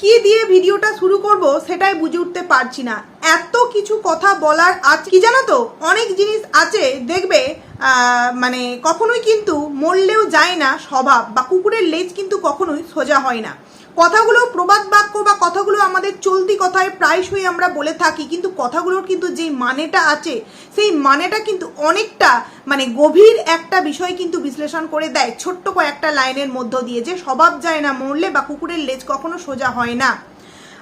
কি দিয়ে ভিডিওটা শুরু করব সেটাই বুঝে উঠতে পারছি না। এত কিছু কথা বলার আজ কি জানো তো? অনেক জিনিস আছে, দেখবে মানে কখনোই কিন্তু মরলেও যায় না স্বভাব বা কুকুরের লেজ কিন্তু কখনোই সোজা হয় না। কথাগুলো প্রবাদ বাক্য বা কথাগুলো আমাদের চলতি কথায় প্রায়শই আমরা বলে থাকি, কিন্তু কথাগুলোর কিন্তু যে মানেটা আছে, সেই মানেটা কিন্তু অনেকটা মানে গভীর একটা বিষয় কিন্তু বিশ্লেষণ করে দেয়, ছোট্ট কয়েকটা লাইনের মধ্য দিয়ে, যে স্বভাব যায় না, মরলে বা কুকুরের লেজ কখনো সোজা হয় না।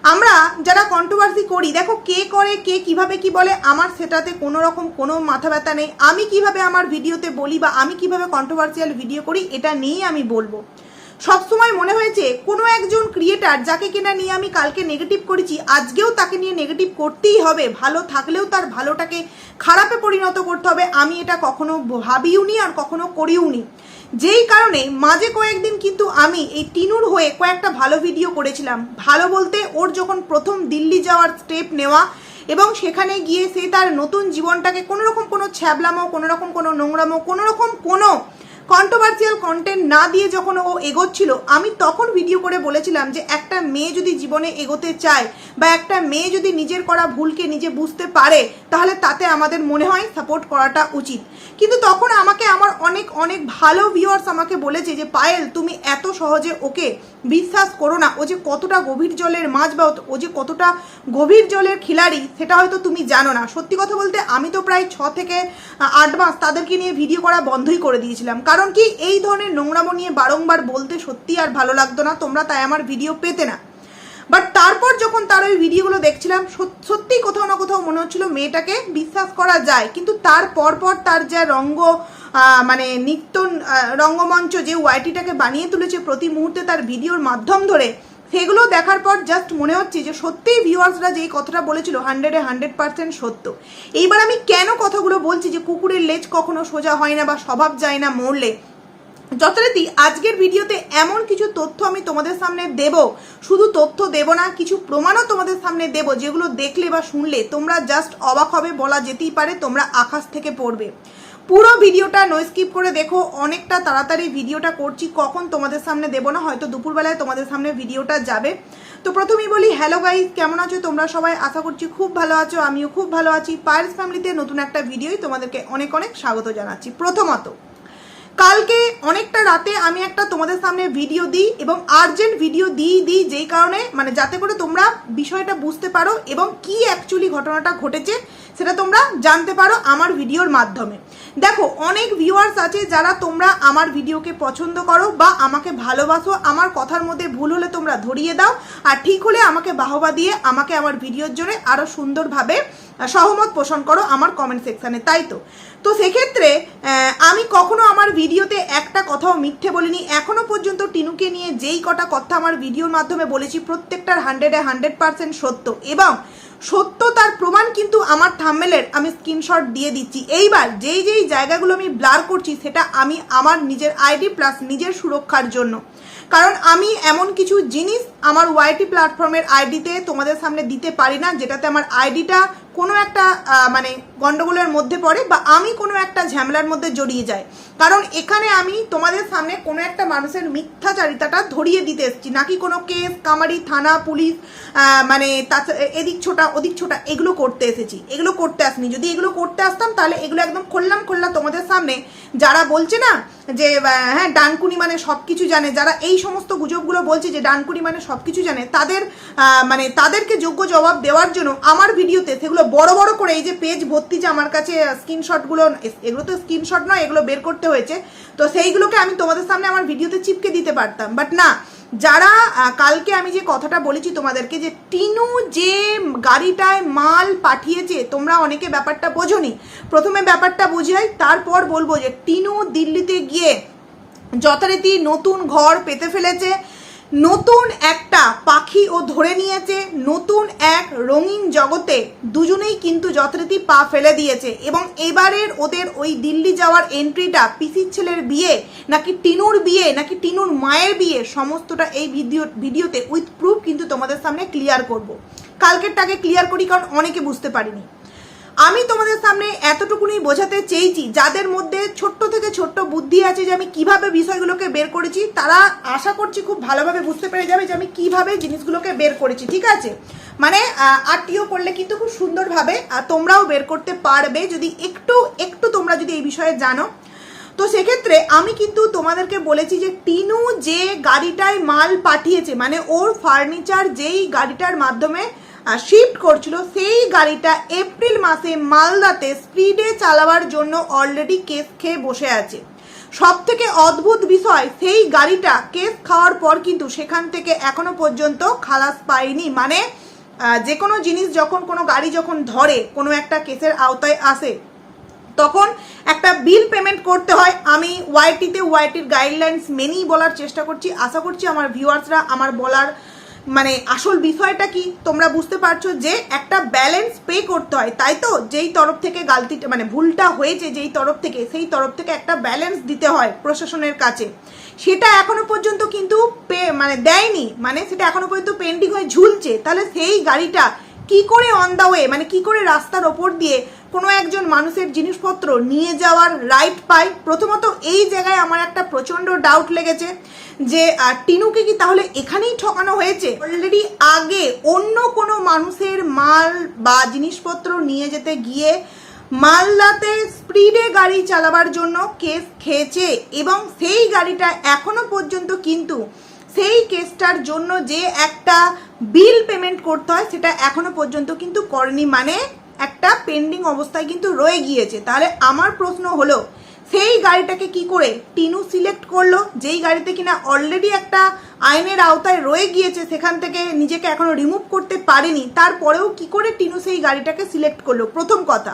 আমরা যারা কন্ট্রোভার্সি করি, দেখো কে করে, কে কীভাবে কি বলে, আমার সেটাতে কোনো রকম কোনো মাথা ব্যথা নেই। আমি কীভাবে আমার ভিডিওতে বলি বা আমি কীভাবে কন্ট্রোভার্সিয়াল ভিডিও করি, এটা নিয়েই আমি বলব। সবসময় মনে হয়েছে, কোনো একজন ক্রিয়েটার যাকে কিনা নিয়ে আমি কালকে নেগেটিভ করেছি, আজকেও তাকে নিয়ে নেগেটিভ করতেই হবে। ভালো থাকলেও তার ভালোটাকে খারাপে পরিণত করতে হবে, আমি এটা কখনো ভাবিও নি আর কখনো করিও নি। যেই কারণে মাঝে কয়েকদিন কিন্তু আমি এই টিনুর হয়ে কয়েকটা ভালো ভিডিও করেছিলাম। ভালো বলতে ওর যখন প্রথম দিল্লি যাওয়ার স্টেপ নেওয়া এবং সেখানে গিয়ে সে তার নতুন জীবনটাকে কোনোরকম কোনো ছ্যাবলামো কোনো রকম কোনো নোংরামো কোনো রকম কোনো কন্ট্রোভার্সিয়াল কন্টেন্ট না দিয়ে যখন ও এগোচ্ছিল, আমি তখন ভিডিও করে বলেছিলাম যে একটা মেয়ে যদি জীবনে এগোতে চায় বা একটা মেয়ে যদি নিজের করা ভুলকে নিজে বুঝতে পারে, তাহলে তাতে আমাদের মনে হয় সাপোর্ট করাটা উচিত। কিন্তু তখন আমাকে আমার অনেক অনেক ভালো ভিউয়ার্স আমাকে বলেছে যে, পায়েল, তুমি এত সহজে ওকে বিশ্বাস করো না। ও যে কতটা গভীর জলের মাছ বা ও যে কতটা গভীর জলের খিলাড়ি, সেটা হয়তো তুমি জানো না। সত্যি কথা বলতে, আমি তো প্রায় ছ থেকে আট মাস তাদেরকে নিয়ে ভিডিও করা বন্ধই করে দিয়েছিলাম। কারণ কি, এই ধরনের নোংরামো নিয়ে বারংবার বলতে সত্যি আর ভালো লাগতো না, তোমরা তাই আমার ভিডিও পেতে না। বাট তারপর যখন তার ওই ভিডিওগুলো দেখছিলাম সত্যি কোথাও না কোথাও মনে হচ্ছিল মেয়েটাকে বিশ্বাস করা যায়। কিন্তু তার পরপর তার যা রঙ্গ মানে নিত্য রঙ্গমঞ্চ যে ওয়াইটিটাকে বানিয়ে তুলেছে প্রতি মুহূর্তে তার ভিডিওর মাধ্যম ধরে সেগুলো দেখার পর জাস্ট মনে হচ্ছে যে সত্যিই ভিউয়ার্সরা যেই কথাটা বলেছিল হান্ড্রেডে হান্ড্রেড পার্সেন্ট সত্য। এইবার আমি কেন কথাগুলো বলছি যে কুকুরের লেজ কখনো সোজা হয় না বা স্বভাব যায় না মরলে? যথারীতি আজকের ভিডিওতে এমন কিছু তথ্য আমি তোমাদের সামনে দেব। শুধু তথ্য দেব না, কিছু প্রমাণও তোমাদের সামনে দেব যেগুলো দেখলে বা শুনলে তোমরা জাস্ট অবাক হবে, বলা যেতেই পারে তোমরা আকাশ থেকে পড়বে। পুরো ভিডিওটা নো স্কিপ করে দেখো, অনেকটা তাড়াতাড়ি ভিডিওটা করছি, কখন তোমাদের সামনে দেবো না, হয়তো দুপুরবেলায় তোমাদের সামনে ভিডিওটা যাবে। তো প্রথমেই বলি হ্যালো গাইজ কেমন আছো তোমরা সবাই? আশা করছি খুব ভালো আছো, আমিও খুব ভালো আছি। পায়েলস ফ্যামিলিতে নতুন একটা ভিডিওই তোমাদেরকে অনেক অনেক স্বাগত জানাচ্ছি। প্রথমত, কালকে অনেকটা রাতে আমি একটা তোমাদের সামনে ভিডিও দিই এবং আর্জেন্ট ভিডিও দিই দিই যেই কারণে মানে যাতে করে তোমরা বিষয়টা বুঝতে পারো এবং কি অ্যাকচুয়ালি ঘটনাটা ঘটেছে সেটা তোমরা জানতে পারো আমার ভিডিওর মাধ্যমে। দেখো, অনেক ভিউয়ার্স আছে যারা তোমরা আমার ভিডিওকে পছন্দ করো বা আমাকে ভালোবাসো, আমার কথার মধ্যে ভুল হলে তোমরা ধরিয়ে দাও, আর ঠিক হলে আমাকে বাহবা দিয়ে আমাকে আমার ভিডিওর জন্য আরও সুন্দরভাবে সহমত পোষণ করো আমার কমেন্ট সেকশানে তাই তো? তো সেক্ষেত্রে আমি কখনো আমার ভিডিওতে একটা কথাও মিথ্যে বলিনি। এখনও পর্যন্ত টিনুকে নিয়ে যেই কটা কথা আমার ভিডিওর মাধ্যমে বলেছি, প্রত্যেকটার হান্ড্রেডে হান্ড্রেড পার্সেন্ট সত্য। এবং সত্য তার প্রমাণ কিন্তু আমার থাম্বেলের আমি স্ক্রিনশট দিয়ে দিচ্ছি। এইবার যেই যেই জায়গাগুলো আমি ব্লার করছি, সেটা আমি আমার নিজের আইডি প্লাস নিজের সুরক্ষার জন্য। কারণ আমি এমন কিছু জিনিস আমার ওয়াইটি প্ল্যাটফর্মের আইডিতে তোমাদের সামনে দিতে পারি না, যেটাতে আমার আইডিটা কোনো একটা মানে গণ্ডগোলের মধ্যে পড়ে বা আমি কোনো একটা ঝামেলার মধ্যে জড়িয়ে যাই। কারণ এখানে আমি তোমাদের সামনে কোনো একটা মানুষের মিথ্যাচারিতাটা ধরিয়ে দিতে এসেছি, নাকি কোনো কেস, কামারি, থানা, পুলিশ মানে এদিক ছোটা, ওদিক ছোটা, এগুলো করতে এসেছি। এগুলো করতে আসনি। যদি এগুলো করতে আসতাম, তাহলে এগুলো একদম খোল্লাম খোল্লা তোমাদের সামনে। যারা বলছে না যে হ্যাঁ ডানকুনি মানে সব কিছু জানে। যারা এই সমস্ত গুজবগুলো বলছে যে ডানকুনি মানে সব কিছু জানে, তাদের মানে তাদেরকে যোগ্য জবাব দেওয়ার জন্য আমার ভিডিওতে সেগুলো বড় বড় করে এই যে পেজ ভর্তি যে আমার কাছে স্ক্রিনশটগুলো এগুলো তো স্ক্রিনশট নয়, এগুলো বের করতে হয়েছে। তো সেইগুলোকে আমি তোমাদের সামনে আমার ভিডিওতে চিপকে দিতে পারতাম। বাট না যারা কালকে আমি যে কথাটা বলেছি তোমাদেরকে যে টিনু যে গাড়িটায় মাল পাঠিয়েছে, তোমরা অনেকে ব্যাপারটা বোঝোনি। প্রথমে ব্যাপারটা বুঝাই, তারপর বলব যে টিনু দিল্লিতে গিয়ে যথারীতি নতুন ঘর পেতে ফেলেছে। নতুন একটা পাখি ও ধরে নিয়েছে, নতুন এক রঙিন জগতে দুজনেই কিন্তু যথারীতি পা ফেলে দিয়েছে এবং এবারের ওদের ওই দিল্লি যাওয়ার এন্ট্রিটা পিসির ছেলের বিয়ে, নাকি টিনুর বিয়ে, নাকি টিনুর মায়ের বিয়ে, সমস্তটা এই ভিডিও, ভিডিওতে উইথ প্রুফ কিন্তু তোমাদের সামনে ক্লিয়ার করব। কালকেরটাকে ক্লিয়ার করি কারণ অনেকে বুঝতে পারিনি। আমি তোমাদের সামনে এতটুকুনি বোঝাতে চেয়েছি, যাদের মধ্যে ছোট্ট থেকে ছোট্ট বুদ্ধি আছে যে আমি কীভাবে বিষয়গুলোকে বের করেছি, তারা আশা করছি খুব ভালোভাবে বুঝতে পেরে যাবে যে আমি কীভাবে জিনিসগুলোকে বের করেছি, ঠিক আছে? মানে আরটিও করলে কিন্তু খুব সুন্দরভাবে তোমরাও বের করতে পারবে যদি একটু একটু তোমরা যদি এই বিষয়ে জানো। তো সেক্ষেত্রে আমি কিন্তু তোমাদেরকে বলেছি যে টিনু যে গাড়িটায় মাল পাঠিয়েছে মানে ওর ফার্নিচার যেই গাড়িটার মাধ্যমে শিফট করছিল সেই গাড়িটা এপ্রিল মাসে মালদাতে স্পিডে চালাবার জন্য অলরেডি কেস খেয়ে বসে আছে। সব থেকে অদ্ভুত বিষয়, সেই গাড়িটা কেস খাওয়ার পর কিন্তু সেখান থেকে এখনও পর্যন্ত খালাস পায়নি। মানে যে কোনো জিনিস যখন কোনো গাড়ি যখন ধরে, কোনো একটা কেসের আওতায় আসে, তখন একটা বিল পেমেন্ট করতে হয়। আমি ওয়াইটিতে ওয়াইটির গাইডলাইন্স মেনেই বলার চেষ্টা করছি। আশা করছি আমার ভিউয়ার্সরা আমার বলার মানে আসল বিষয়টা কি? তোমরা বুঝতে পারছ যে একটা ব্যালেন্স পে করতে হয়। তাই তো? যেই তরফ থেকে গালতিটা মানে ভুলটা হয়েছে, যেই তরফ থেকে, সেই তরফ থেকে একটা ব্যালেন্স দিতে হয় প্রশাসনের কাছে। সেটা এখনও পর্যন্ত কিন্তু পে মানে দেয়নি। মানে সেটা এখনও পর্যন্ত পেন্ডিং হয়ে ঝুলছে। তাহলে সেই গাড়িটা কি করে অন দ্য ওয়ে মানে কি করে রাস্তার ওপর দিয়ে কোনো একজন মানুষের জিনিসপত্র নিয়ে যাওয়ার রাইট পায় প্রথমত এই জায়গায় আমার একটা প্রচণ্ড ডাউট লেগেছে যে টিনুকে কি তাহলে এখানেই ঠকানো হয়েছে? অলরেডি আগে অন্য কোনো মানুষের মাল বা জিনিসপত্র নিয়ে যেতে গিয়ে মালদাতে স্পিডে গাড়ি চালাবার জন্য কেস খেয়েছে এবং সেই গাড়িটা এখনও পর্যন্ত কিন্তু সেই কেসটার জন্য যে একটা বিল পেমেন্ট করতে হয় সেটা এখনও পর্যন্ত কিন্তু করেনি। মানে একটা পেন্ডিং অবস্থায় কিন্তু রয়ে গিয়েছে। তাহলে আমার প্রশ্ন হলো, সেই গাড়িটাকে কি করে টিনু সিলেক্ট করল? যেই গাড়িতে কিনা অলরেডি একটা আইনের আওতায় রয়ে গিয়েছে, সেখান থেকে নিজেকে এখনও রিমুভ করতে পারেনি, তারপরেও কি করে টিনু সেই গাড়িটাকে সিলেক্ট করল? প্রথম কথা।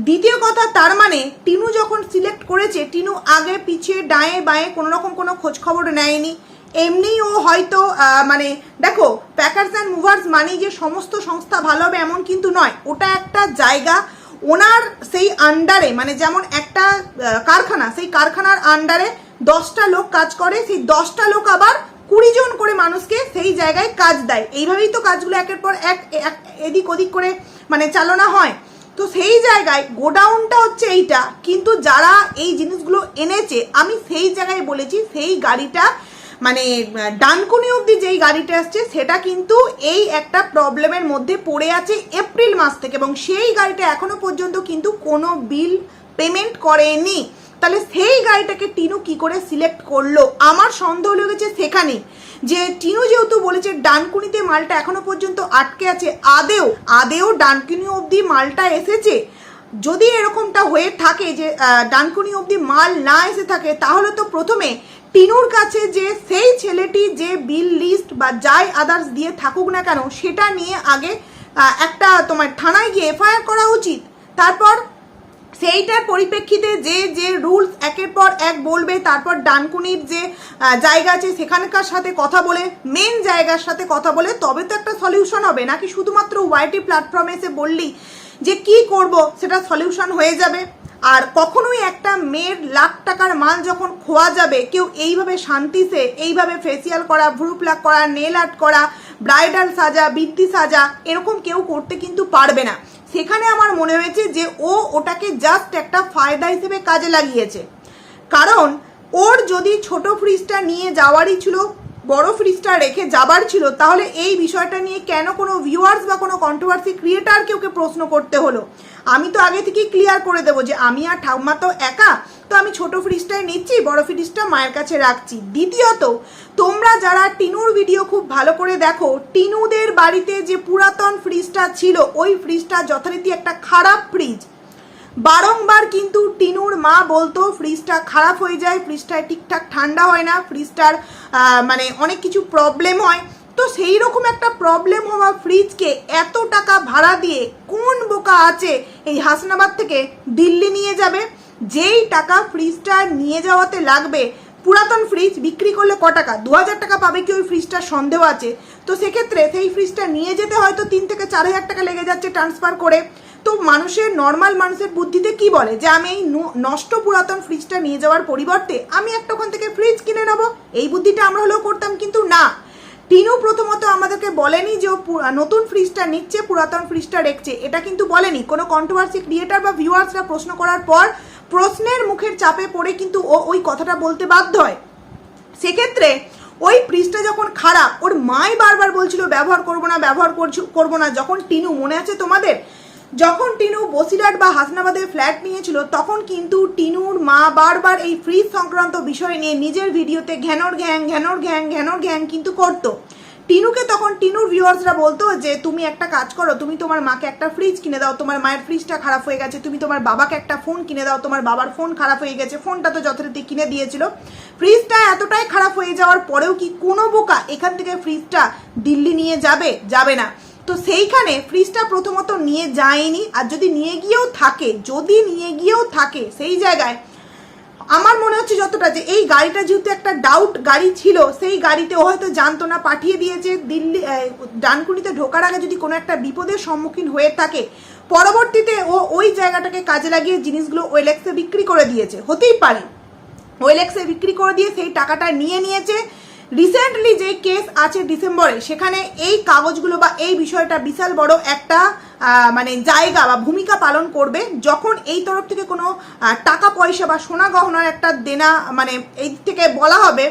দ্বিতীয় কথা, তার মানে টিনু যখন সিলেক্ট করেছে, টিনু আগে পিছিয়ে ডায়ে বাঁয়ে কোনো রকম কোনো খোঁজখবর নেয়নি। এমনি ও হয়তো মানে দেখো প্যাকার্স অ্যান্ড মুভার্স মানে যে সমস্ত সংস্থা ভালো হবে এমন কিন্তু নয়। ওটা একটা জায়গা, ওনার সেই আন্ডারে মানে যেমন একটা কারখানা, সেই কারখানার আন্ডারে দশটা লোক কাজ করে, সেই দশটা লোক আবার কুড়ি জন করে মানুষকে সেই জায়গায় কাজ দেয়। এইভাবেই তো কাজগুলো একের পর এক, এদিক ওদিক করে মানে চালনা হয়। তো সেই জায়গায় গোডাউনটা হচ্ছে এইটা। কিন্তু যারা এই জিনিসগুলো এনেছে, আমি সেই জায়গায় বলেছি, সেই গাড়িটা মানে ডানকুনি অবধি যেই গাড়িটা আসছে, সেটা কিন্তু এই একটা প্রবলেমের মধ্যে পড়ে আছে এপ্রিল মাস থেকে এবং সেই গাড়িটা এখনও পর্যন্ত কিন্তু কোনো বিল পেমেন্ট করেনি। তাহলে সেই গাড়িটাকে টিনু কি করে সিলেক্ট করল? আমার সন্দেহ লেগেছে সেখানে যে টিনু যেহেতু বলেছে ডানকুনিতে মালটা এখনও পর্যন্ত আটকে আছে, আদেও আদেও ডানকুনি অবধি মালটা এসেছে। যদি এরকমটা হয়ে থাকে যে ডানকুনি অবধি মাল না এসে থাকে, তাহলে তো প্রথমে টিনুর কাছে যে সেই ছেলেটি যে বিল লিস্ট বা যাই আদার্স দিয়ে থাকুক না কেন, সেটা নিয়ে আগে একটা তোমার থানায় গিয়ে এফআইআর করা উচিত। তারপর সেইটার পরিপ্রেক্ষিতে যে যে রুলস একের পর এক বলবে, তারপর ডানকুনির যে জায়গা আছে সেখানকার সাথে কথা বলে মেন জায়গার সাথে কথা বলে, তবে তো একটা সলিউশন হবে। নাকি শুধুমাত্র ওয়াইটি প্ল্যাটফর্মে এসে বললি যে কি করব, সেটা সলিউশন হয়ে যাবে। আর কখনোই একটা মেয়ের লাখ টাকার মাল যখন খোয়া যাবে, কেউ এইভাবে শান্তিতে এইভাবে ফেসিয়াল করা ভ্রু প্লাক করা নেল আর্ট করা ব্রাইডাল সাজা বৃদ্ধি সাজা, এরকম কেউ করতে কিন্তু পারবে না। সেখানে আমার মনে হয়েছে যে ও ওটাকে জাস্ট একটা ফায়দা হিসেবে কাজে লাগিয়েছে। কারণ ওর যদি ছোট ফ্রিজটা নিয়ে যাওয়ারই ছিল বড় ফ্রিজটা রেখে যাবার ছিল, তাহলে এই বিষয়টা নিয়ে কেন কোনো ভিউয়ার্স বা কোনো কন্ট্রোভার্সি ক্রিয়েটারকে ওকে প্রশ্ন করতে হলো? আমি তো আগে থেকেই ক্লিয়ার করে দেবো যে আমি আর ঠাকুমা তো একা, তো আমি ছোট ফ্রিজটাই নিচ্ছি, বড় ফ্রিজটা মায়ের কাছে রাখছি। দ্বিতীয়ত, তোমরা যারা টিনুর ভিডিও খুব ভালো করে দেখো, টিনুদের বাড়িতে যে পুরাতন ফ্রিজটা ছিল, ওই ফ্রিজটা যথারীতি একটা খারাপ ফ্রিজ বারংবার কিন্তু টিনুর মা বলতো, ফ্রিজটা খারাপ হয়ে যায়, ফ্রিজটায় ঠিকঠাক ঠান্ডা হয় না, ফ্রিজটার মানে অনেক কিছু প্রবলেম হয়। তো সেই রকম একটা প্রবলেম হওয়া ফ্রিজকে এত টাকা ভাড়া দিয়ে কোন বোকা আছে এই হাসনাবাদ থেকে দিল্লি নিয়ে যাবে? যেই টাকা ফ্রিজটা নিয়ে যাওয়াতে লাগবে, পুরাতন ফ্রিজ বিক্রি করলে ক টাকা? দু হাজার টাকা পাবে কি ওই ফ্রিজটার সন্দেহ আছে? তো সেক্ষেত্রে সেই ফ্রিজটা নিয়ে যেতে হয়তো তিন থেকে চার হাজার টাকা লেগে যাচ্ছে ট্রান্সফার করে। তো মানুষের নর্মাল মানুষের বুদ্ধিতে কি বলে? যে আমি এই নষ্ট পুরাতন ফ্রিজটা নিয়ে যাওয়ার পরিবর্তে আমি একটা ওখান থেকে ফ্রিজ কিনে নেব। এই বুদ্ধিটা আমরা হলেও করতাম, কিন্তু না। টিনু প্রথমত আমাদেরকে বলেনি যে ও নতুন ফ্রিজটা নিচ্ছে, পুরাতন ফ্রিজটা রেখছে। এটা কিন্তু বলেনি। কোনো কন্ট্রোভার্সি ক্রিয়েটার বা ভিউয়ার্সরা প্রশ্ন করার পর প্রশ্নের মুখের চাপে পড়ে কিন্তু ও ওই কথাটা বলতে বাধ্য হয়। সেক্ষেত্রে ওই ফ্রিজটা যখন খারাপ, ওর মাই বারবার বলছিল, ব্যবহার করব না, ব্যবহার করছি করব না। যখন টিনু, মনে আছে তোমাদের? যখন টিনু বসিরহাট বা হাসনাবাদে ফ্ল্যাট নিয়েছিল, তখন কিন্তু টিনুর মা বারবার এই ফ্রিজ সংক্রান্ত বিষয় নিয়ে নিজের ভিডিওতে ঘ্যানোর ঘ্যাং ঘ্যানোর ঘ্যাং ঘ্যানোর ঘ্যাং কিন্তু করতো। টিনুকে তখন টিনুর ভিউয়ার্সরা বলতো যে, তুমি একটা কাজ করো, তুমি তোমার মাকে একটা ফ্রিজ কিনে দাও, তোমার মায়ের ফ্রিজটা খারাপ হয়ে গেছে, তুমি তোমার বাবাকে একটা ফোন কিনে দাও, তোমার বাবার ফোন খারাপ হয়ে গেছে ফোনটা তো যথারীতি কিনে দিয়েছিল। ফ্রিজটা এতটাই খারাপ হয়ে যাওয়ার পরেও কি কোনো বোকা এখান থেকে ফ্রিজটা দিল্লি নিয়ে যাবে? যাবে না। তো সেইখানে ফ্রিজটা প্রথমত নিয়ে যায়নি। আর যদি নিয়ে গিয়েও থাকে, যদি নিয়ে গিয়েও থাকে সেই জায়গায়, আমার মনে হচ্ছে যতটা যে এই গাড়িটা যেহেতু একটা ডাউট গাড়ি ছিল, সেই গাড়িতে ও হয়তো জানতো না পাঠিয়ে দিয়েছে। দিল্লি ডানকুনিতে ঢোকার আগে যদি কোনো একটা বিপদের সম্মুখীন হয়ে থাকে, পরবর্তীতে ও ওই জায়গাটাকে কাজে লাগিয়ে জিনিসগুলো ওয়েলেক্সে বিক্রি করে দিয়েছে। হতেই পারে। ওয়েলেক্সে বিক্রি করে দিয়ে সেই টাকাটা নিয়ে নিয়েছে। রিসেন্টলি যে কেস আছে ডিসেম্বরে সেখানে এই কাগজগুলো বা এই বিষয়টা বিশাল বড় একটা মানে জায়গা বা ভূমিকা পালন করবে যখন এই তরফ থেকে কোনো টাকা পয়সা বা সোনা গহনার একটা দেনা মানে এই থেকে বলা হবে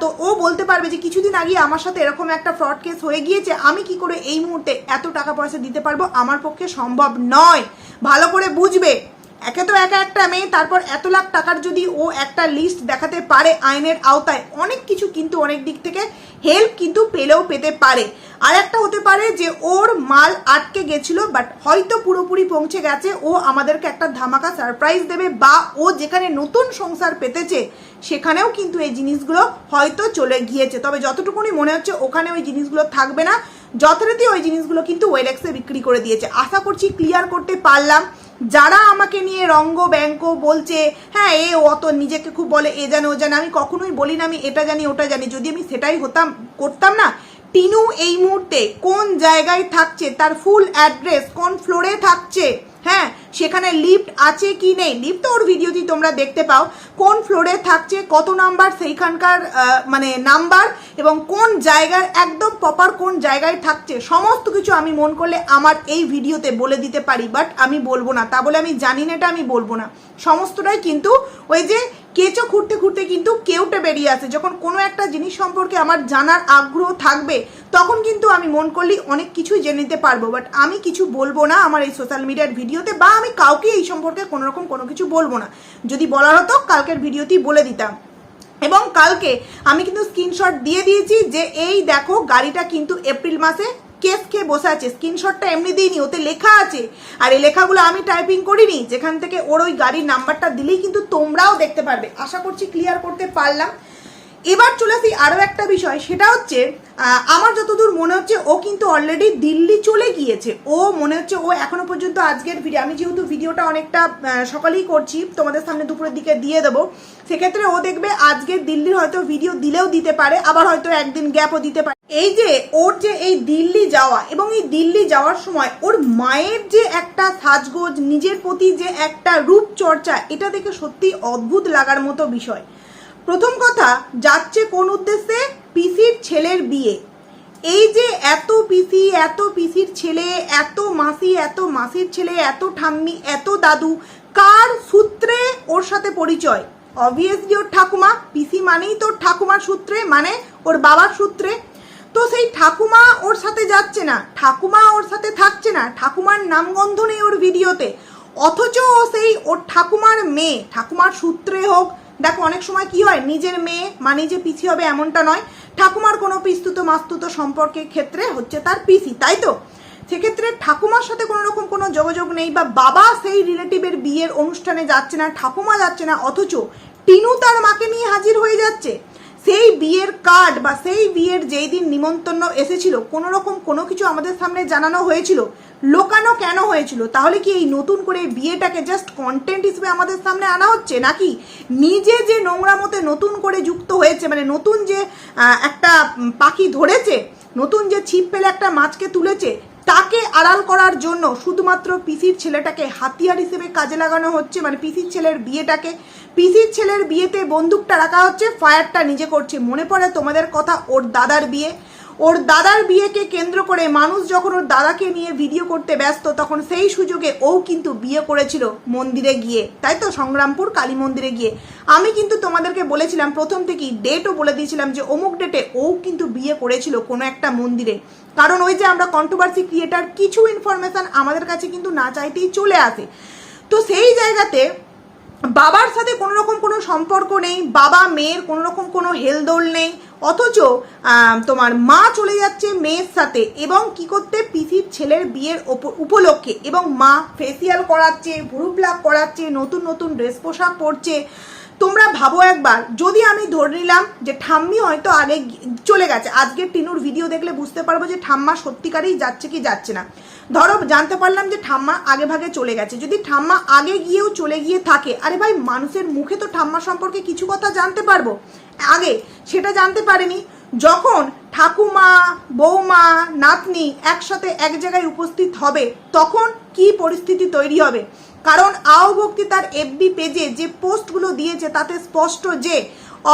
তো ও বলতে পারবে যে কিছুদিন আগে আমার সাথে এরকম একটা ফ্রড কেস হয়ে গিয়েছে, আমি কি করে এই মুহূর্তে এত টাকা পয়সা দিতে পারব? আমার পক্ষে সম্ভব নয়। ভালো করে বুঝবে। একে তো একা একটা মেয়ে, তারপর এত লাখ টাকার যদি ও একটা লিস্ট দেখাতে পারে আইনের আওতায়, অনেক কিছু কিন্তু অনেক দিক থেকে হেল্প কিন্তু পেলেও পেতে পারে। আর একটা হতে পারে যে ওর মাল আটকে গেছিল বাট হয়তো পুরোপুরি পৌঁছে গেছে, ও আমাদেরকে একটা ধামাকা সারপ্রাইজ দেবে, বা ও যেখানে নতুন সংসার পেতেছে, সেখানেও কিন্তু এই জিনিসগুলো হয়তো চলে গিয়েছে। তবে যতটুকুনি মনে হচ্ছে ওখানে ওই জিনিসগুলো থাকবে না। যথারীতি ওই জিনিসগুলো কিন্তু ওয়েলেক্সে বিক্রি করে দিয়েছে। আশা করছি ক্লিয়ার করতে পারলাম। যারা আমাকে নিয়ে রঙ্গ ব্যাঙ্ক বলছে হ্যাঁ এ অত নিজেকে খুব বলে, এ জানে, ও জানে, আমি কখনোই বলি না, আমি এটা জানি, ওটা জানি, যদি আমি সেটাই হতাম, করতাম না। টিনু এই মুহূর্তে কোন জায়গায় থাকছে? তার ফুল অ্যাড্রেস কোন ফ্লোরে থাকছে? হ্যাঁ সেখানে লিফট আছে কি নেই? লিফট ওর ভিডিওটি তোমরা দেখতে পাও। কোন ফ্লোরে থাকছে, কত নাম্বার সেইখানকার মানে নাম্বার এবং কোন জায়গার, একদম প্রপার কোন জায়গায় থাকছে, সমস্ত কিছু আমি মন করলে আমার এই ভিডিওতে বলে দিতে পারি বাট আমি বলব না। তা বলে আমি জানি না, এটা আমি বলব না। সমস্তটাই কিন্তু ওই যে কেঁচো খুঁড়তে খুঁড়তে কিন্তু কেউটে বেরিয়ে আসে। যখন কোনো একটা জিনিস সম্পর্কে আমার জানার আগ্রহ থাকবে, তখন কিন্তু আমি মন করলেই অনেক কিছুই জেনে নিতে পারব। বাট আমি কিছু বলব না আমার এই সোশ্যাল মিডিয়ার ভিডিওতে, বা আমি কাউকে এই সম্পর্কে কোনো রকম কোনো কিছু বলব না। যদি বলার হতো, কালকের ভিডিওতেই বলে দিতাম। এবং কালকে আমি কিন্তু স্ক্রিনশট দিয়ে দিয়েছি যে, এই দেখো, গাড়িটা কিন্তু এপ্রিল মাসে কেস খেয়ে বসে আছে স্ক্রিনশটটা এমনি দিইনি, ওতে লেখা আছে। আর এই লেখাগুলো আমি টাইপিং করিনি, যেখান থেকে ওর ওই গাড়ির নাম্বারটা দিলেই কিন্তু তোমরাও দেখতে পারবে। আশা করছি ক্লিয়ার করতে পারলাম। এবার চলে আসি আরও একটা বিষয়, সেটা হচ্ছে আমার যতদূর মনে হচ্ছে, ও কিন্তু অলরেডি দিল্লি চলে গিয়েছে। ও মনে হচ্ছে ও এখনও পর্যন্ত আজকের ভিডিও আমি যেহেতু ভিডিওটা অনেকটা সকালেই করছি, তোমাদের সামনে দুপুরের দিকে দিয়ে দেবো। সেক্ষেত্রে ও দেখবে আজকে দিল্লির হয়তো ভিডিও দিলেও দিতে পারে, আবার হয়তো একদিন গ্যাপও দিতে পারে। এই যে, ওর যে এই দিল্লি যাওয়া এবং এই দিল্লি যাওয়ার সময় ওর মায়ের যে একটা সাজগোজ, নিজের প্রতি যে একটা রূপচর্চা, এটা দেখে সত্যি অদ্ভুত লাগার মতো বিষয়। প্রথম কথা, যাচ্ছে কোন উদ্দেশ্যে? পিসির ছেলের বিয়ে। এই যে এত পিসি, এত পিসির ছেলে, এত মাসি, এত মাসির ছেলে, এত ঠাম্মি, এত দাদু, কার সূত্রে ওর সাথে পরিচয়? অবভিয়াসলি ওর ঠাকুমা, পিসি মানেই তো ওর ঠাকুমার সূত্রে মানে ওর বাবার সূত্রে। তো সেই ঠাকুমা ওর সাথে যাচ্ছে না, ঠাকুমা ওর সাথে থাকছে না, ঠাকুমার নামগন্ধ নেই ওর ভিডিওতে। অথচ সেই ওর ঠাকুমার মেয়ে, ঠাকুমার সূত্রে হোক দেখো, অনেক সময় কি হয়, নিজের মেয়ে মানে যে পিসি হবে এমনটা নয়। ঠাকুমার কোনো পিস্তুত মাস্তুত সম্পর্কের ক্ষেত্রে হচ্ছে তার পিসি, তাই তো? সেক্ষেত্রে ঠাকুমার সাথে কোনো রকম কোনো যোগাযোগ নেই বা বাবা সেই রিলেটিভের বিয়ের অনুষ্ঠানে যাচ্ছে না, ঠাকুমা যাচ্ছে না, অথচ টিনু তার মাকে নিয়ে হাজির হয়ে যাচ্ছে। সেই বিয়ের কার্ড বা সেই বিয়ের যেই দিন নিমন্ত্রণ এসেছিল কোনো রকম কোনো কিছু আমাদের সামনে জানানো হয়েছিল? লোকানো কেন হয়েছিল? তাহলে কি এই নতুন করে বিয়েটাকে জাস্ট কন্টেন্ট হিসেবে আমাদের সামনে আনা হচ্ছে নাকি? নিজে যে নোংরা মতে নতুন করে যুক্ত হয়েছে মানে নতুন যে একটা পাখি ধরেছে, নতুন যে ছিপ ফেলে একটা মাছকে তুলেছে তাকে আড়াল করার জন্য শুধুমাত্র পিসির ছেলেটাকে হাতিয়ার হিসেবে কাজে লাগানো হচ্ছে। মানে পিসির ছেলের বিয়েটাকে। পিসির ছেলের বিয়েতে বন্দুকটা রাখা হচ্ছে ফায়ারটা নিজে করছে। মনে পড়ে তোমাদের কথা, ওর দাদার বিয়ে। ওর দাদার বিয়েকে কেন্দ্র করে মানুষ যখন ওর দাদাকে নিয়ে ভিডিও করতে ব্যস্ত, তখন সেই সুযোগে ও কিন্তু বিয়ে করেছিল মন্দিরে গিয়ে। তাই তো? সংগ্রামপুর, কালী মন্দিরে গিয়ে। আমি কিন্তু তোমাদেরকে বলেছিলাম, প্রথম থেকেই ডেটও বলে দিয়েছিলাম যে অমুক ডেটে ও কিন্তু বিয়ে করেছিল কোনো একটা মন্দিরে। কারণ ওই যে আমরা কন্ট্রোভার্সি ক্রিয়েটার কিছু ইনফরমেশন আমাদের কাছে কিন্তু না চাইতেই চলে আসে। তো সেই জায়গাতে বাবার সাথে কোনো রকম কোনো সম্পর্ক নেই, বাবা, মেয়ের কোনো রকম কোনো হেলদোল নেই, অথচ তোমার মা চলে যাচ্ছে মেয়ের সাথে এবং কি করতে? পিসির ছেলের বিয়ের উপলক্ষে এবং মা ফেসিয়াল করাচ্ছে ভুরু প্লাক করাচ্ছে, নতুন নতুন ড্রেস পোশাক পরছে। তোমরা ভাবো একবার, যদি আমি ধরে নিলাম যে ঠাম্মি হয়তো আগে চলে গেছে আজকের টিনুর ভিডিও দেখলে বুঝতে পারব যে ঠাম্মা সত্যিকারেই যাচ্ছে কি যাচ্ছে না। ধরো, জানতে পারলাম যে ঠাম্মা আগে ভাগে চলে গেছে। যদি ঠাম্মা আগে গিয়েও চলে গিয়ে থাকে, আরে ভাই, মানুষের মুখে তো ঠাম্মা সম্পর্কে কিছু কথা জানতে পারব? আগে সেটা জানতে পারেনি, যখন ঠাকুমা, বৌমা, নাতনি একসাথে এক জায়গায় উপস্থিত হবে, তখন কি পরিস্থিতি তৈরি হবে? কারণ আও ভক্তি তার এফবি পেজে যে পোস্টগুলো দিয়েছে, তাতে স্পষ্ট যে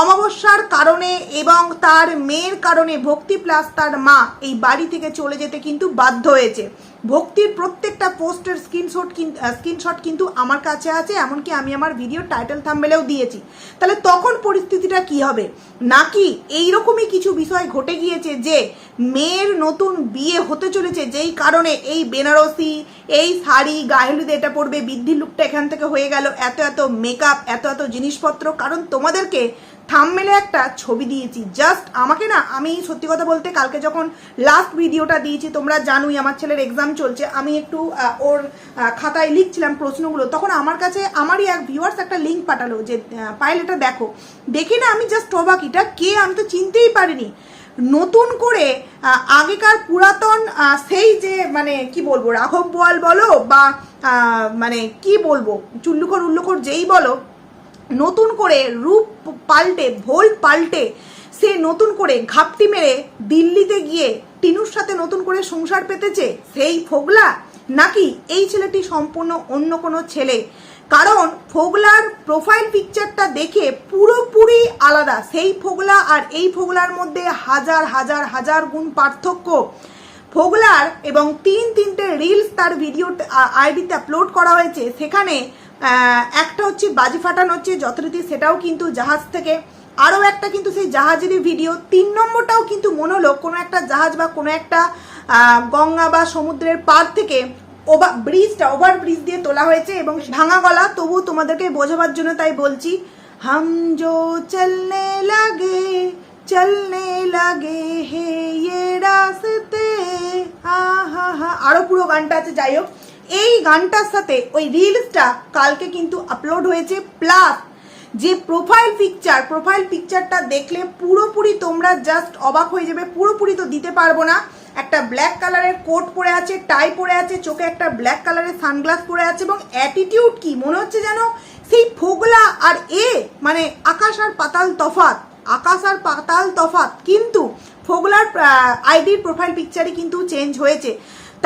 অমাবস্যার কারণে এবং তার মেয়ের কারণে ভক্তি প্লাস তার মা এই বাড়ি থেকে চলে যেতে কিন্তু বাধ্য হয়েছে। ভক্তির প্রত্যেকটা পোস্টের স্ক্রিনশট স্ক্রিনশট কিন্তু আমার কাছে আছে, এমনকি আমি আমার ভিডিও টাইটেল থাম্বেলেও দিয়েছি। তাহলে তখন পরিস্থিতিটা কি হবে? নাকি এইরকমই কিছু বিষয় ঘটে গিয়েছে যে মেয়ের নতুন বিয়ে হতে চলেছে, যেই কারণে এই বেনারসি, এই শাড়ি গায়েহলুদে এটা পড়বে বৃদ্ধি লুকটা এখান থেকে হয়ে গেল, এত এত মেকআপ এত এত জিনিসপত্র। কারণ তোমাদেরকে থামমেলে একটা ছবি দিয়েছি। জাস্ট আমাকে না, আমি সত্যি কথা বলতে কালকে যখন লাস্ট ভিডিওটা দিয়েছি, তোমরা জানোই আমার ছেলের এক্সাম চলছে, আমি একটু ওর খাতায় লিখছিলাম প্রশ্নগুলো, তখন আমার কাছে, আমারই এক ভিউয়ার্স একটা লিঙ্ক পাঠালো যে পায়েল এটা দেখো। দেখি না আমি জাস্ট অবাক কে? আমি তো চিনতেই পারিনি। নতুন করে আগেকার পুরাতন সেই যে মানে কি বলব, রাঘব বোয়াল বলো বা মানে কি বলব, চুল্লুখর উল্লুখর যেই বলো নতুন করে রূপ পাল্টে, ভোল পাল্টে সে নতুন করে ঘাপটি মেরে দিল্লিতে গিয়ে টিনুর সাথে নতুন করে সংসার পেতেছে? সেই ফোগলা? নাকি এই ছেলেটি সম্পূর্ণ অন্য কোনো ছেলে? কারণ ফোগলার প্রোফাইল পিকচারটা দেখে পুরোপুরি আলাদা। সেই ফোগলা আর এই ফোগলার মধ্যে হাজার হাজার হাজার গুণ পার্থক্য। ফোগলার এবং তিন তিনটে রিলস তার ভিডিও আইডিতে আপলোড করা হয়েছে। সেখানে একটা হচ্ছে বাজি ফাটানো হচ্ছে যথারীতি সেটাও কিন্তু জাহাজ থেকে। আরও একটা কিন্তু সেই জাহাজেরই ভিডিও, তিন নম্বরটাও কিন্তু মনে হলো কোনো একটা জাহাজ বা কোনো একটা গঙ্গা বা সমুদ্রের পার থেকে ওভার ব্রিজটা ওভার ব্রিজ দিয়ে তোলা হয়েছে এবং ভাঙা গলা তবু তোমাদেরকে বোঝাবার জন্য তাই বলছি, হাম জো চলনে লাগে চলনে লাগে হে ইয়ে রাস্তে হা হা হা আরও পুরো গানটা আছে, যাই হোক। এই গানটার সাথে ওই রিলসটা কালকে কিন্তু আপলোড হয়েছে। প্লাস যে প্রোফাইল পিকচার প্রোফাইল পিকচারটা দেখলে পুরোপুরি তোমরা জাস্ট অবাক হয়ে যাবে, পুরোপুরি তো দিতে পারব না। একটা ব্ল্যাক কালারের কোট পরে আছে টাই পরে আছে, চোখে একটা ব্ল্যাক কালারের সানগ্লাস পরে আছে এবং অ্যাটিটিউড কি? মনে হচ্ছে যেন সেই ফোগলা আর এ মানে আকাশ আর পাতাল তফাত আকাশ আর পাতাল তফাত কিন্তু ফোগলার আইডির প্রোফাইল পিকচারই কিন্তু চেঞ্জ হয়েছে।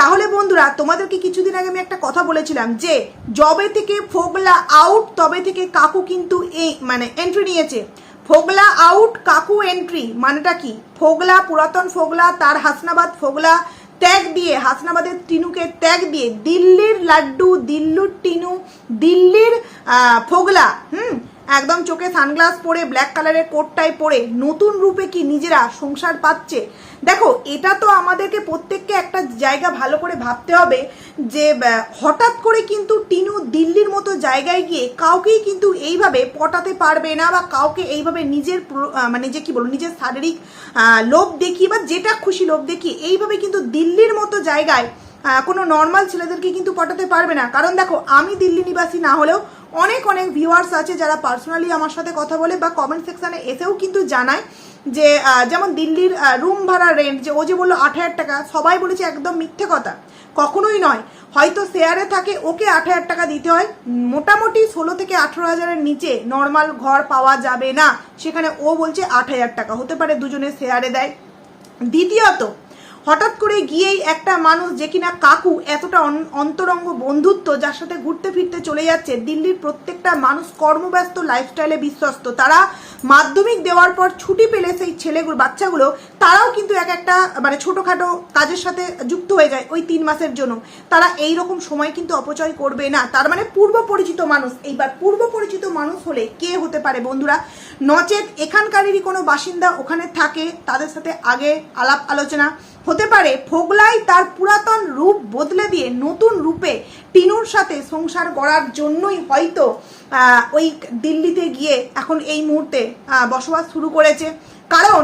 তাহলে বন্ধুরা, তোমাদেরকে কিছুদিন আগে আমি একটা কথা বলেছিলাম যে জবে থেকে ফোগলা আউট তবে থেকে কাকু কিন্তু এই মানে এন্ট্রি নিয়েছে। ফোগলা আউট কাকু এন্ট্রি মানেটা কি? ফোগলা, পুরাতন ফোগলা, তার হাসনাবাদ ফোগলা ত্যাগ দিয়ে, হাসনাবাদের টিনুকে ত্যাগ দিয়ে, দিল্লির লাড্ডু, দিল্লুর টিনু, দিল্লির ফোগলা, হুম? একদম চোখে সানগ্লাস পরে ব্ল্যাক কালারের কোটটাই পরে নতুন রূপে কি নিজেরা সংসার পাচ্ছে? দেখো, এটা তো আমাদেরকে প্রত্যেককে একটা জায়গা ভালো করে ভাবতে হবে যে হঠাৎ করে কিন্তু টিনু দিল্লির মতো জায়গায় গিয়ে কাউকেই কিন্তু এইভাবে পটাতে পারবে না বা কাউকে এইভাবে নিজের মানে যে কি বলব, নিজের শারীরিক লোভ দেখিয়ে বা যেটা খুশি লোভ দেখিয়ে এইভাবে কিন্তু দিল্লির মতো জায়গায় কোনো নর্মাল ছেলেদেরকে কিন্তু পটাতে পারবে না। কারণ দেখো, আমি দিল্লি নিবাসী না হলেও অনেক অনেক ভিউয়ার্স আছে যারা পার্সোনালি আমার সাথে কথা বলে বা কমেন্ট সেকশানে এসেও কিন্তু জানায় যে যেমন দিল্লির রুম ভাড়া রেন্ট যে ও যে বলল আট হাজার টাকা, সবাই বলেছে একদম মিথ্যে কথা। কখনোই নয়। হয়তো শেয়ারে থাকে, ওকে আট হাজার টাকা দিতে হয়। মোটামুটি ষোলো থেকে আঠেরো হাজারের নিচে নর্মাল ঘর পাওয়া যাবে না। সেখানে ও বলছে আট হাজার টাকা। হতে পারে দুজনে শেয়ারে দেয়। দ্বিতীয়ত হঠাৎ করে গিয়েই একটা মানুষ যে কিনা কাকু এতটা অন্তরঙ্গ বন্ধুত্ব যার সাথে ঘুরতে ফিরতে চলে যাচ্ছে, দিল্লির প্রত্যেকটা মানুষ কর্মব্যস্ত লাইফস্টাইলে বিশ্বস্ত। তারা মাধ্যমিক দেওয়ার পর ছুটি পেলে সেই ছেলেগুলো, বাচ্চাগুলো, তারাও কিন্তু এক একটা মানে ছোটোখাটো কাজের সাথে যুক্ত হয়ে যায় ওই তিন মাসের জন্য। তারা এই রকম সময় কিন্তু অপচয় করবে না। তার মানে পূর্ব পরিচিত মানুষ, এইবার পূর্ব পরিচিত মানুষ হলে কে হতে পারে বন্ধুরা? নচেত এখানকারেরই কোনো বাসিন্দা ওখানে থাকে, তাদের সাথে আগে আলাপ আলোচনা হতে পারে ফোগলাই তার পুরাতন রূপ বদলে দিয়ে নতুন রূপে টিনুর সাথে সংসার গড়ার জন্যই হয়তো ওই দিল্লিতে গিয়ে এখন এই মুহূর্তে বসবাস শুরু করেছে। কারণ,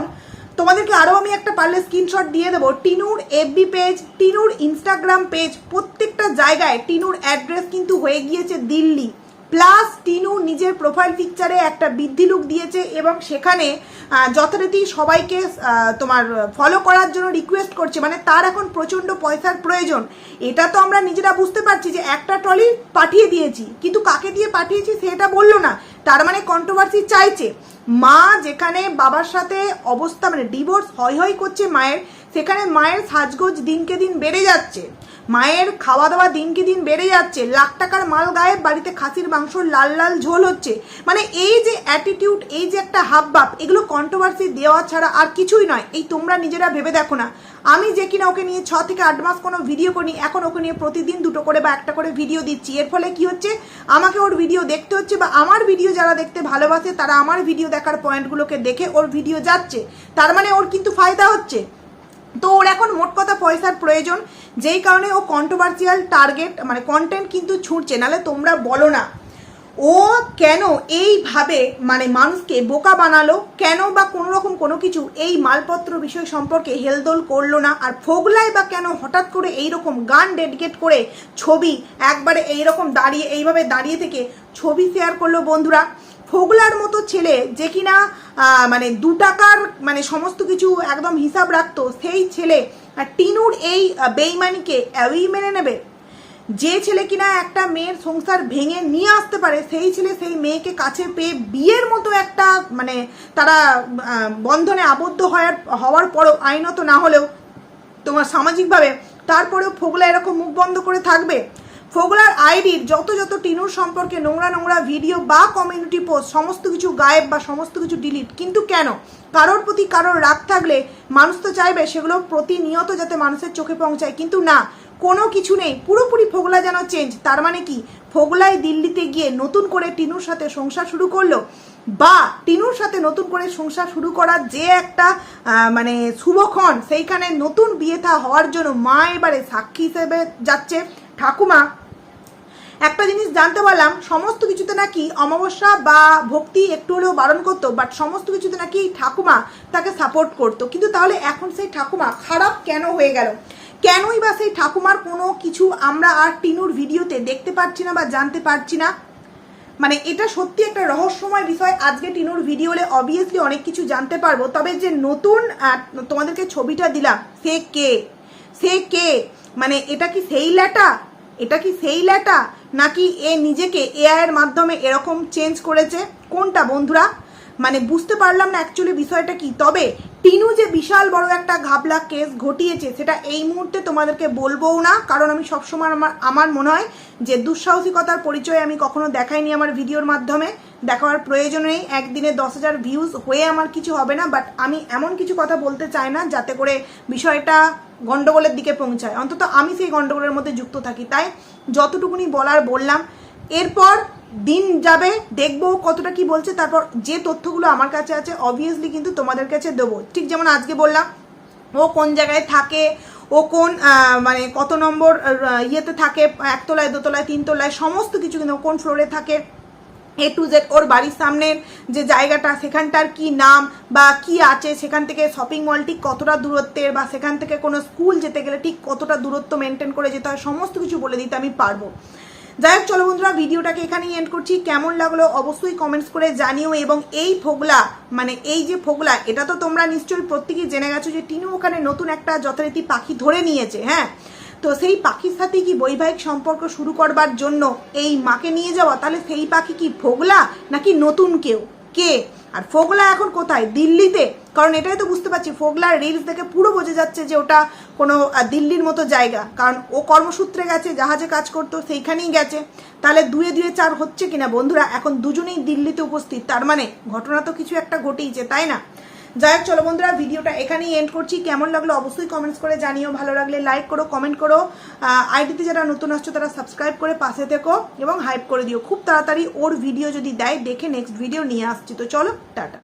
তোমাদেরকে আরও আমি একটা পারলে স্ক্রিনশট দিয়ে দেবো। টিনুর এফবি পেজ টিনুর ইনস্টাগ্রাম পেজ প্রত্যেকটা জায়গায় টিনুর অ্যাড্রেস কিন্তু হয়ে গিয়েছে দিল্লি। প্লাস টিনু নিজের প্রোফাইল পিকচারে একটা বৃদ্ধি লুক দিয়েছে এবং সেখানে যথারীতি সবাইকে তোমার ফলো করার জন্য রিকোয়েস্ট করছে। মানে তার এখন প্রচণ্ড পয়সার প্রয়োজন। এটা তো আমরা নিজেরা বুঝতে পারছি যে একটা ট্রলি পাঠিয়ে দিয়েছি। কিন্তু কাকে দিয়ে পাঠিয়েছি সেটা বলল না। তার মানে কন্ট্রোভার্সি চাইছে। মা যেখানে বাবার সাথে অবস্থা মানে ডিভোর্স হয় হয় করছে মায়ের সেখানে মায়ের সাজগোজ দিনকে দিন বেড়ে যাচ্ছে। মায়ের খাওয়া দাওয়া দিনকে দিন বেড়ে যাচ্ছে। লাখ টাকার মাল গায়েব বাড়িতে খাসির মাংস লাল লাল ঝোল হচ্ছে। মানে এই যে অ্যাটিটিউড এই যে একটা হাব ভাব এগুলো কন্ট্রোভার্সি দেওয়া ছাড়া আর কিছুই নয়। এই তোমরা নিজেরা ভেবে দেখো না। আমি যে কিনা ওকে নিয়ে ছ থেকে আট মাস কোনো ভিডিও করি এখন ওকে নিয়ে প্রতিদিন দুটো করে বা একটা করে ভিডিও দিচ্ছি। এর ফলে কি হচ্ছে? আমাকে ওর ভিডিও দেখতে হচ্ছে বা আমার ভিডিও যারা দেখতে ভালোবাসে, তারা আমার ভিডিও দেখার পয়েন্টগুলোকে দেখে ওর ভিডিও যাচ্ছে। তার মানে ওর কিন্তু ফায়দা হচ্ছে। তো ওর এখন মোট কথা পয়সার প্রয়োজন, যেই কারণে ও কন্ট্রোভার্সিয়াল টার্গেট মানে কন্টেন্ট কিন্তু ছুটছে নাহলে তোমরা বলো না। ও কেন এইভাবে মানে মানুষকে বোকা বানালো, কেন বা কোনো রকম কোনো কিছু এই মালপত্র বিষয় সম্পর্কে হেলদোল করল না, আর ফোগলায় বা কেন হঠাৎ করে এই রকম গান ডেডিকেট করে ছবি একবারে এই রকম দাঁড়িয়ে, এইভাবে দাঁড়িয়ে থেকে ছবি শেয়ার করল বন্ধুরা? ফোগলার মতো ছেলে যে কিনা মানে দু টাকার মানে সমস্ত কিছু একদম হিসাব রাখতো, সেই ছেলে টিনুর এই বেইমানিকে অ্যাওই মেনে নেবে। যে ছেলে কিনা একটা মেয়ের সংসার ভেঙে নিয়ে আসতে পারে, সেই ছেলে সেই মেয়েকে কাছে পেয়ে বিয়ের মতো একটা মানে তারা বন্ধনে আবদ্ধ হওয়ার হওয়ার পরও আইনত না হলেও তোমার সামাজিকভাবে তারপরেও ফোগলা এরকম মুখ বন্ধ করে থাকবে? ফোগলার আইডির যত যত টিনুর সম্পর্কে নোংরা নোংরা ভিডিও বা কমিউনিটি পোস্ট সমস্ত কিছু গায়েব বা সমস্ত কিছু ডিলিট কিন্তু কেন? কারোর প্রতি কারোর রাগ থাকলে মানুষ তো চাইবে সেগুলো প্রতিনিয়ত যাতে মানুষের চোখে পৌঁছায়। কিন্তু না, কোনো কিছু নেই। পুরোপুরি ফোগলা যেন চেঞ্জ তার মানে কি? ফোগলায় দিল্লিতে গিয়ে নতুন করে টিনুর সাথে সংসার শুরু করল বা টিনুর সাথে নতুন করে সংসার শুরু করার যে একটা মানে শুভক্ষণ, সেইখানে নতুন বিয়ে থা হওয়ার জন্য মা এবারে সাক্ষী হিসেবে যাচ্ছে। ঠাকুমা একটা জিনিস জানতে পারলাম, সমস্ত কিছুতে নাকি অমাবস্যা বা ভক্তি একটু হলেও বারণ করতো বাট সমস্ত কিছুতে নাকি ঠাকুমা তাকে সাপোর্ট করতো। কিন্তু তাহলে এখন সেই ঠাকুমা খারাপ কেন হয়ে গেল? কেনই বা সেই ঠাকুমার কোনো কিছু আমরা আর টিনুর ভিডিওতে দেখতে পাচ্ছি না বা জানতে পারছি না? মানে এটা সত্যি একটা রহস্যময় বিষয়। আজকে টিনুর ভিডিও হলে অবভিয়াসলি অনেক কিছু জানতে পারব। তবে যে নতুন তোমাদেরকে ছবিটা দিলাম, সে কে? সে কে? মানে এটা কি সেই ল্যাটা? এটা কি সেই ল্যাটা নাকি এ নিজেকে এআইয়ের মাধ্যমে এরকম চেঞ্জ করেছে? কোনটা বন্ধুরা? মানে বুঝতে পারলাম না অ্যাকচুয়ালি বিষয়টা কি। তবে টিনু যে বিশাল বড় একটা ঘাবলা কেস ঘটিয়েছে, সেটা এই মুহূর্তে তোমাদেরকে বলবোও না। কারণ আমি সবসময় আমার আমার মনে হয় যে দুঃসাহসিকতার পরিচয় আমি কখনো দেখাইনি আমার ভিডিওর মাধ্যমে। দেখাবার প্রয়োজন নেই, একদিনে দশ হাজার ভিউজ হয়ে আমার কিছু হবে না বাট আমি এমন কিছু কথা বলতে চাই না যাতে করে বিষয়টা গণ্ডগোলের দিকে পৌঁছায়। অন্তত আমি সেই গণ্ডগোলের মধ্যে যুক্ত থাকি। তাই যতটুকুনি বলার বললাম, এরপর দিন যাবে, দেখব কতটা কি বলছে, তারপর যে তথ্যগুলো আমার কাছে আছে অবভিয়াসলি কিন্তু তোমাদের কাছে দেবো। ঠিক যেমন আজকে বললাম, ও কোন জায়গায় থাকে, ও কোন মানে কত নম্বর ইয়েতে থাকে, একতলায়, দোতলায়, তিনতলায়, সমস্ত কিছু কিন্তু কোন ফ্লোরে থাকে এ টু জেড ওর বাড়ির সামনের যে জায়গাটা, সেখানটার কি নাম বা কি আছে, সেখান থেকে শপিং মল ঠিক কতটা দূরত্বের বা সেখান থেকে কোনো স্কুল যেতে গেলে ঠিক কতটা দূরত্ব মেনটেন করে যেতে হয়, সমস্ত কিছু বলে দিতে আমি পারব। যাই হোক, চলো বন্ধুরা, ভিডিওটাকে এখানেই এন্ড করছি। কেমন লাগল অবশ্যই কমেন্টস করে জানিও এবং এই ফোগলা মানে এই যে ফোগলা এটা তো তোমরা নিশ্চয়ই প্রত্যেকেই জেনে গেছো যে টিনু ওখানে নতুন একটা যথারীতি পাখি ধরে নিয়েছে হ্যাঁ? তো সেই পাখির সাথে কি বৈবাহিক সম্পর্ক শুরু করবার জন্য এই মাকে নিয়ে যাওয়া? তাহলে সেই পাখি কি ফোগলা নাকি নতুন কেউ? কে? আর ফোগলা এখন কোথায়? দিল্লিতে? কারণ এটাই তো বুঝতে পারছি, ফোগলার রিলস দেখে পুরো বোঝা যাচ্ছে যে ওটা কোনো দিল্লির মতো জায়গা। কারণ ও কর্মসূত্রে গেছে, জাহাজে কাজ করতো, সেইখানেই গেছে। তাহলে দুয়ে দুয়ে চার হচ্ছে কিনা বন্ধুরা? এখন দুজনেই দিল্লিতে উপস্থিত। তার মানে ঘটনা তো কিছু একটা ঘটেইছে, তাই না? যাই হোক, চলো বন্ধুরা, ভিডিওটা এখানেই এন্ড করছি। কেমন লাগল অবশ্যই কমেন্টস করে জানিও। ভালো লাগলে লাইক করো কমেন্ট করো। আইডিতে যারা নতুন আসছো, তারা সাবস্ক্রাইব করে পাশে থেকো এবং হাইপ করে দিও। খুব তাড়াতাড়ি ওর ভিডিও যদি দেয়, দেখে নেক্সট ভিডিও নিয়ে আসছি। তো চলো, টাটা।